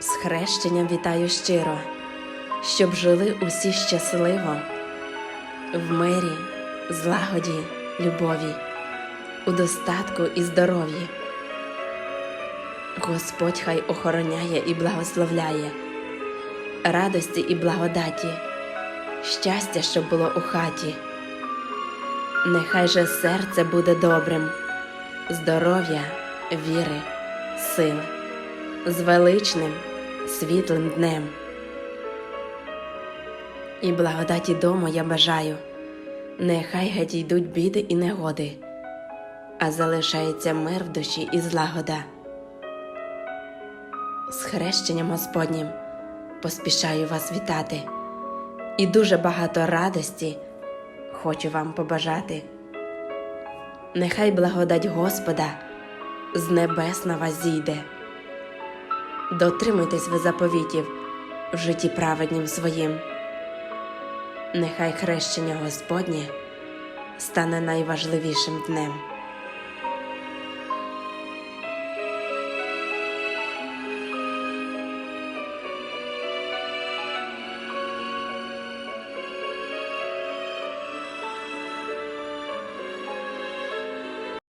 З хрещенням вітаю щиро, щоб жили усі щасливо, в мирі, злагоді, любові, у достатку і здоров'ї. Господь хай охороняє і благословляє, радості і благодаті, щастя, щоб було у хаті. Нехай же серце буде добрим, здоров'я, віри, сили, з величним, світлим днем. І благодаті дому я бажаю, нехай геть йдуть біди і негоди, а залишається мир в душі і злагода. З хрещенням Господнім поспішаю вас вітати, і дуже багато радості хочу вам побажати. Нехай благодать Господа з небес на вас зійде. Дотримуйтесь ви заповітів в житті праведнім своїм. Нехай хрещення Господнє стане найважливішим днем.